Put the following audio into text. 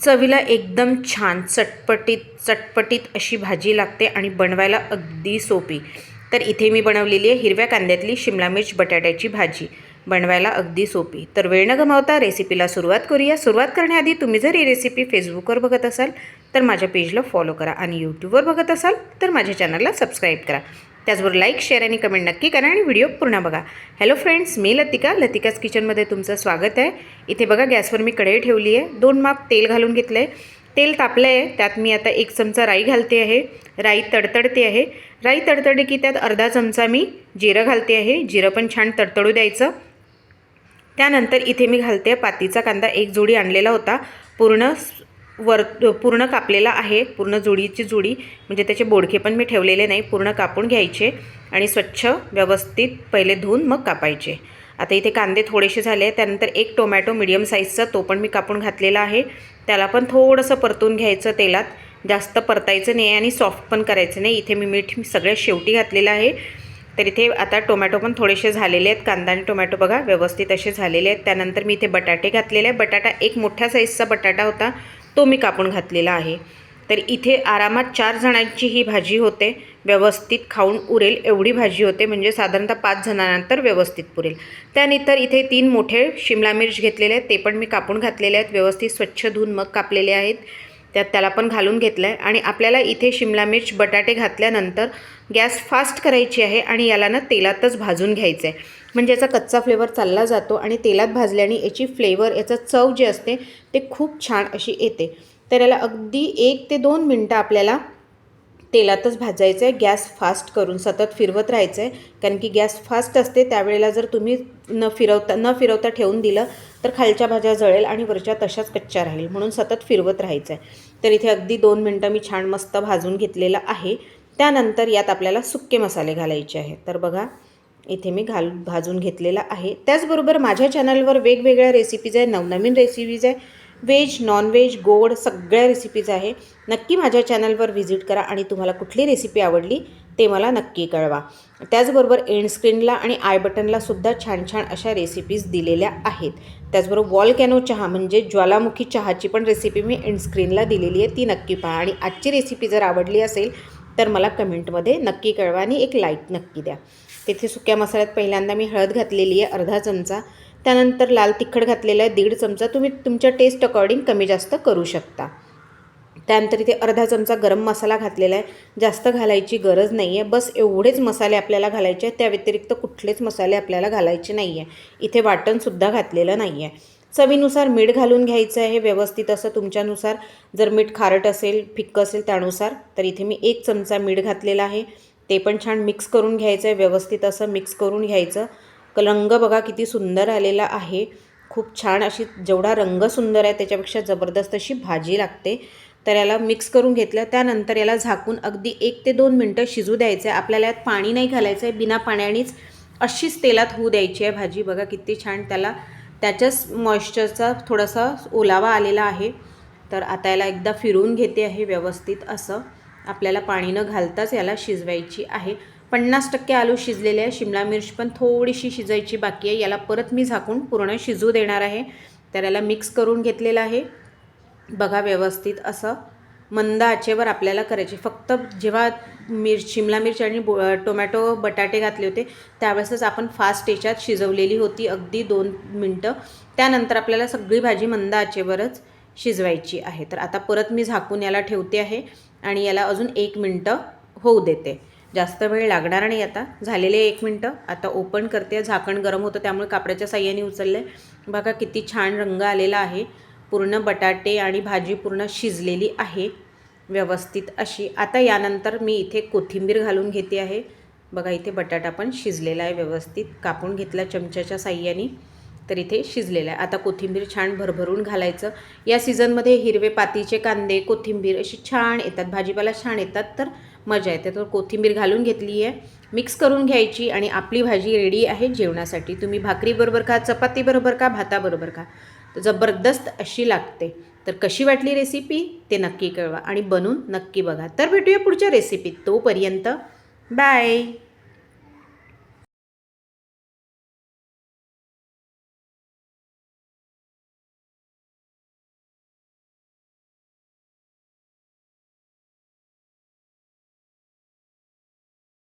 चवीला एकदम छान चटपटीत चटपटीत अशी भाजी लागते आणि बनवायला अगदी सोपी. तर इथे मी बनवलेली आहे हिरव्या कांद्यातली शिमला मिर्च बटाट्याची भाजी. बनवायला अगदी सोपी. तर वेळ न गमावता रेसिपीला सुरुवात करूया. सुरुवात करण्याआधी तुम्ही जर ही रेसिपी फेसबुकवर बघत असाल तर माझ्या पेजला फॉलो करा आणि यूट्यूबवर बघत असाल तर माझ्या चॅनलला सबस्क्राईब करा. त्याचबरोबर लाईक शेअर आणि कमेंट नक्की करा आणि व्हिडिओ पूर्ण बघा. हॅलो फ्रेंड्स मी लतिका. लतिकाच किचनमध्ये तुमचं स्वागत आहे. इथे बघा गॅसवर मी कढई ठेवली आहे. दोन माप तेल घालून घेतलं आहे तेल तापलं आहे त्यात मी आता एक चमचा राई घालते आहे. राई तडतडते आहे. राई तडतडली की त्यात अर्धा चमचा मी जिरं घालते आहे. जिरं पण छान तडतडू द्यायचं. त्यानंतर इथे मी घालते पातीचा कांदा. एक जोडी आणलेला होता. पूर्ण वर पूर्ण कापलेला आहे पूर्ण जुडीची जुडी. म्हणजे त्याचे बोडखे पण मी ठेवलेले नाही पूर्ण कापून घ्यायचे आणि स्वच्छ व्यवस्थित पहिले धुवून मग कापायचे. आता इथे कांदे थोडेसे झाले त्यानंतर एक टोमॅटो मिडियम साईजचा तो पण मी कापून घातलेला आहे. त्याला पण थोडंसं परतून घ्यायचं तेलात. जास्त परतायचं नाही आणि सॉफ्ट पण करायचं नाही. इथे मी मीठ सगळ्यात शेवटी घातलेलं आहे. तर इथे आता टोमॅटो पण थोडेसे झालेले आहेत. कांदा आणि टोमॅटो बघा व्यवस्थित असे झालेले आहेत. त्यानंतर मी इथे बटाटे घातलेले आहे बटाटा एक मोठ्या साईजचा बटाटा होता. तो मी कापून घातलेला आहे. तर इथे आरामात चार जणांची ही भाजी होते. व्यवस्थित खाऊन उरेल एवढी भाजी होते. म्हणजे साधारणतः पाच जणांनंतर व्यवस्थित पुरेल. त्यानंतर इथे तीन मोठे शिमला मिर्च घेतलेले आहेत. ते पण मी कापून घातलेले आहेत. व्यवस्थित स्वच्छ धुवून मग कापलेले आहेत. त्यात त्याला पण घालून घेतलं आहे आणि आपल्याला इथे शिमला मिर्च बटाटे घातल्यानंतर गॅस फास्ट करायची आहे आणि याला ना तेलातच भाजून घ्यायचं आहे म्हणजे याचा कच्चा फ्लेवर चालला जातो आणि तेलात भाजल्याने याची फ्लेवर याचा चव जे असते ते खूप छान अशी येते. तर याला अगदी एक ते दोन मिनटं आपल्याला तेलातच भाजायचं आहे गॅस फास्ट करून सतत फिरवत राहायचं आहे कारण की गॅस फास्ट असते त्यावेळेला जर तुम्ही न फिरवता न फिरवता ठेवून दिलं तर खालच्या भाज्या जळेल आणि वरच्या तशाच कच्च्या राहील. म्हणून सतत फिरवत राहायचं आहे तर इथे अगदी दोन मिनटं मी छान मस्त भाजून घेतलेलं आहे. त्यानंतर यात आपल्याला सुक्के मसाले घालायचे आहेत. तर बघा इथे मी घाल भाजून घेतलेला आहे. त्याचबरोबर माझ्या चॅनलवर वेगवेगळ्या रेसिपीज आहे नवनवीन रेसिपीज आहे व्हेज नॉनव्हेज गोड सगळ्या रेसिपीज आहे. नक्की माझ्या चॅनलवर व्हिजिट करा आणि तुम्हाला कुठली रेसिपी आवडली ते मला नक्की कळवा. त्याचबरोबर एंड स्क्रीनला आणि आय बटनला सुद्धा छान छान अशा रेसिपीज दिलेल्या आहेत. त्याचबरोबर वॉल कॅनो चहा म्हणजे ज्वालामुखी चहाची पण रेसिपी मी एंड स्क्रीनला दिलेली आहे ती नक्की पहा. आणि आजची रेसिपी जर आवडली असेल तर मला कमेंटमध्ये नक्की कळवा आणि एक लाईक नक्की द्या. तिथे सुक्या मसाल्यात पहिल्यांदा मी हळद घातलेली आहे अर्धा चमचा. त्यानंतर लाल तिखट घातलेलं आहे दीड चमचा. तुम्ही तुमच्या टेस्ट अकॉर्डिंग कमी जास्त करू शकता. त्यानंतर इथे अर्धा चमचा गरम मसाला घातलेला आहे. जास्त घालायची गरज नाही आहे बस एवढेच मसाले आपल्याला घालायचे आहेत. त्या व्यतिरिक्त कुठलेच मसाले आपल्याला घालायचे नाही आहे इथे वाटणसुद्धा घातलेलं नाही आहे चवीनुसार मीठ घालून घ्यायचं आहे. व्यवस्थित असं तुमच्यानुसार जर मीठ खारट असेल फिक्कं असेल त्यानुसार तर इथे मी एक चमचा मीठ घातलेला आहे. ते पण छान मिक्स करून घ्यायचं आहे. व्यवस्थित असं मिक्स करून घ्यायचं. रंग बघा किती सुंदर आलेला आहे. खूप छान अशी जेवढा रंग सुंदर आहे त्याच्यापेक्षा जबरदस्त अशी भाजी लागते. तर याला मिक्स करून घेतलं. त्यानंतर याला झाकून अगदी एक ते दोन मिनटं शिजू द्यायचं आहे आपल्याला यात पाणी नाही घालायचं आहे बिना पाण्यानेच अशीच तेलात होऊ द्यायची आहे भाजी. बघा किती छान त्याला त्याच्याच मॉइश्चरचा थोडासा ओलावा आलेला आहे. तर आता याला एकदा फिरवून घेते आहे व्यवस्थित असं. आपल्याला पाणी न घालताच याला शिजवायची आहे. पन्नास टक्के आलू शिजलेले आहे. शिमला मिर्च पण थोडीशी शिजायची बाकी आहे. याला परत मी झाकून पूर्ण शिजू देणार आहे. तर याला मिक्स करून घेतलेलं आहे. बघा व्यवस्थित असं मंद आचेवर आपल्याला करायचे. फक्त जेव्हा मिर शिमला मिरची आणि बो टोमॅटो बटाटे घातले होते त्यावेळेसच आपण फास्ट याच्यात शिजवलेली होती अगदी दोन मिनटं. त्यानंतर आपल्याला सगळी भाजी मंद आचेवरच शिजवायची आहे. तर आता परत मी झाकून याला ठेवते आहे आणि याला अजून एक मिनटं होऊ देते. जास्त वेळ लागणार नाही आता. झालेले एक मिनटं. आता ओपन करते. झाकण गरम होतं त्यामुळे कापडाच्या साह्याने उचललं आहे बघा किती छान रंग आलेला आहे. पूर्ण बटाटे आणि भाजी पूर्ण शिजलेली आहे. व्यवस्थित अशी. आता यानंतर मी इथे कोथिंबीर घालून घेते आहे. बघा इथे बटाटा पण शिजलेला आहे व्यवस्थित. कापून घेतला चमच्याच्या साह्याने तर इथे शिजलेला आहे. आता कोथिंबीर छान भरभरून घालायचं. या सीझनमध्ये हिरवे पातीचे कांदे कोथिंबीर अशी छान येतात. भाजीपाला छान येतात तर मजा येते. तर कोथिंबीर घालून घेतली आहे मिक्स करून घ्यायची आणि आपली भाजी रेडी आहे जेवणासाठी. तुम्ही भाकरीबरोबर खा चपातीबरोबर का भाताबरोबर खा. तर जबरदस्त अशी लागते. तर कशी वाटली रेसिपी ते नक्की कळवा आणि बनवून नक्की बघा. तर भेटूया पुढच्या रेसिपीत तोपर्यंत. बाय